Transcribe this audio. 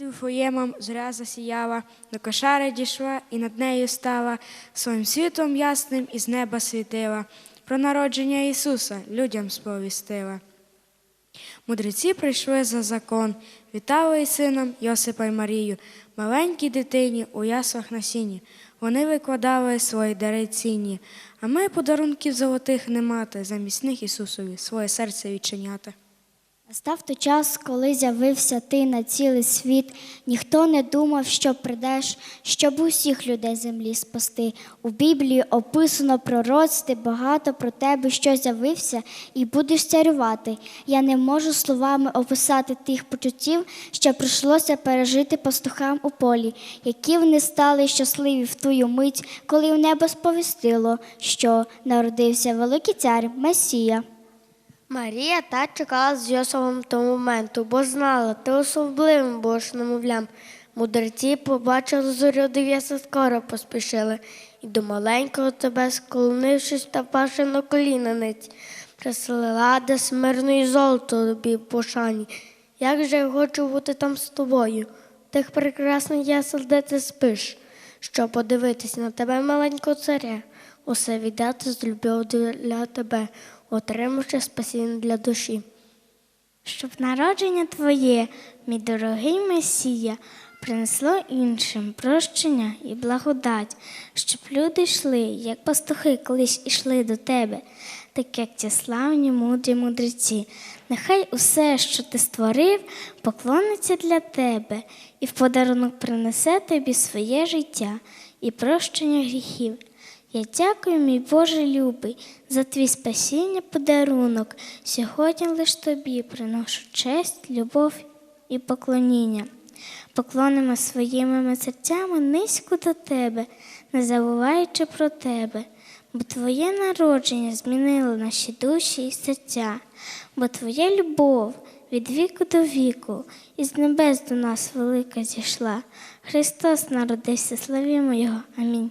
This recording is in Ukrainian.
Над Вифоємом зоря засіяла, до кошари дійшла і над нею стала, своїм світом ясним із неба світила, про народження Ісуса людям сповістила. Мудреці прийшли за закон, вітали із сином Йосипа й Марію, маленькій дитині у яслах на сіні. Вони викладали свої дари цінні, а ми подарунків золотих не мати, замість них Ісусові своє серце відчиняти. Настав той час, коли з'явився ти на цілий світ. Ніхто не думав, що прийдеш, щоб усіх людей землі спасти. У Біблії описано пророцтви багато про тебе, що з'явився, і будеш царювати. Я не можу словами описати тих почуттів, що прийшлося пережити пастухам у полі, які вони стали щасливі в тую мить, коли в небо сповістило, що народився великий цар Месія. Марія так чекала з Йосовом того моменту, бо знала, ти особливим будеш немовлям. Мудреці побачили зорю дев'яса скоро поспішили, і до маленького тебе, склонившись та павши на коліна ниць, прислала де смирно і золото тобі пошані. Як же я хочу бути там з тобою, тих прекрасних ясел, де ти спиш, щоб подивитись на тебе, маленького царя, усе віддати з любов для тебе, отримавши спасіння для душі. щоб народження Твоє, мій дорогий Месія, принесло іншим прощення і благодать, щоб люди йшли, як пастухи колись ішли до Тебе, так як ті славні мудрі мудреці. Нехай усе, що ти створив, поклониться для тебе і в подарунок принесе тобі своє життя і прощення гріхів. Я дякую, мій Боже любий, за твій спасіння подарунок. Сьогодні лиш тобі приношу честь, любов і поклоніння. Поклонимо своїми серцями низько до тебе, не забуваючи про тебе, бо Твоє народження змінило наші душі і серця, бо Твоя любов від віку до віку із небес до нас велика зійшла. Христос народився, славімо Його. Амінь.